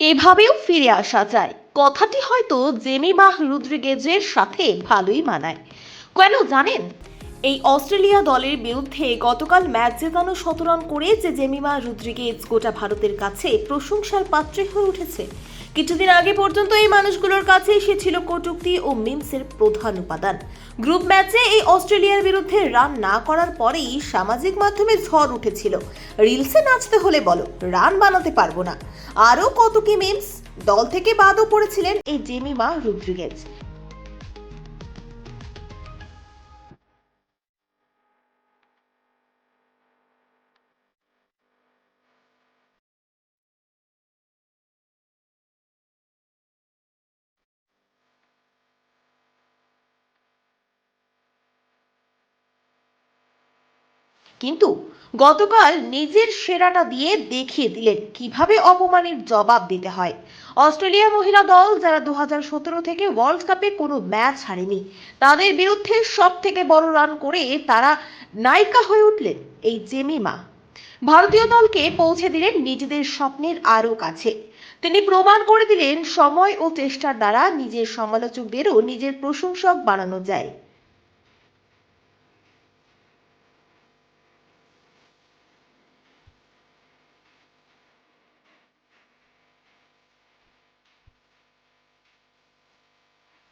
এভাবেও ফিরে আসা যায়। কথাটি হয়তো জেমিমাহ রুদ্রিগেজের সাথে ভালোই মানায়। কেন জানেন? এই অস্ট্রেলিয়া দলের বিরুদ্ধে গতকাল ম্যাচ জেতানো শতরান করে যে জেমিমা রুদ্রিগেজ গোটা ভারতের কাছে প্রশংসার পাত্রে হয়ে উঠেছে কিছুদিন আগে পর্যন্ত এই মানুষগুলোর কাছে সে ছিল কটুক্তি ও মিমসের প্রধান উপাদান। গ্রুপ ম্যাচে এই অস্ট্রেলিয়ার বিরুদ্ধে রান না করার পরেই সামাজিক মাধ্যমে ঝড় উঠেছিল। রিলসে নাচতে হলে বলো, রান বানাতে পারব না। আরও কত কি মিমস? দল থেকে বাদও পড়েছিলেন এই জেমিমা রুদ্রিগেজ। কিন্তু গতকাল নিজের সেরাটা দিয়ে দেখিয়ে দিলেন কীভাবে অপমানের জবাব দিতে হয়। অস্ট্রেলিয়া মহিলা দল যারা দু হাজার সতেরো থেকে ওয়ার্ল্ড কাপে কোনো ম্যাচ হারেনি, তাদের বিরুদ্ধে সব থেকে বড় রান করে তারা নায়িকা হয়ে উঠলেন এই জেমিমা। ভারতীয় দলকে পৌঁছে দিলেন নিজেদের স্বপ্নের আরও কাছে। তিনি প্রমাণ করে দিলেন সময় ও চেষ্টার দ্বারা নিজের সমালোচকদেরও নিজের প্রশংসক বানানো যায়।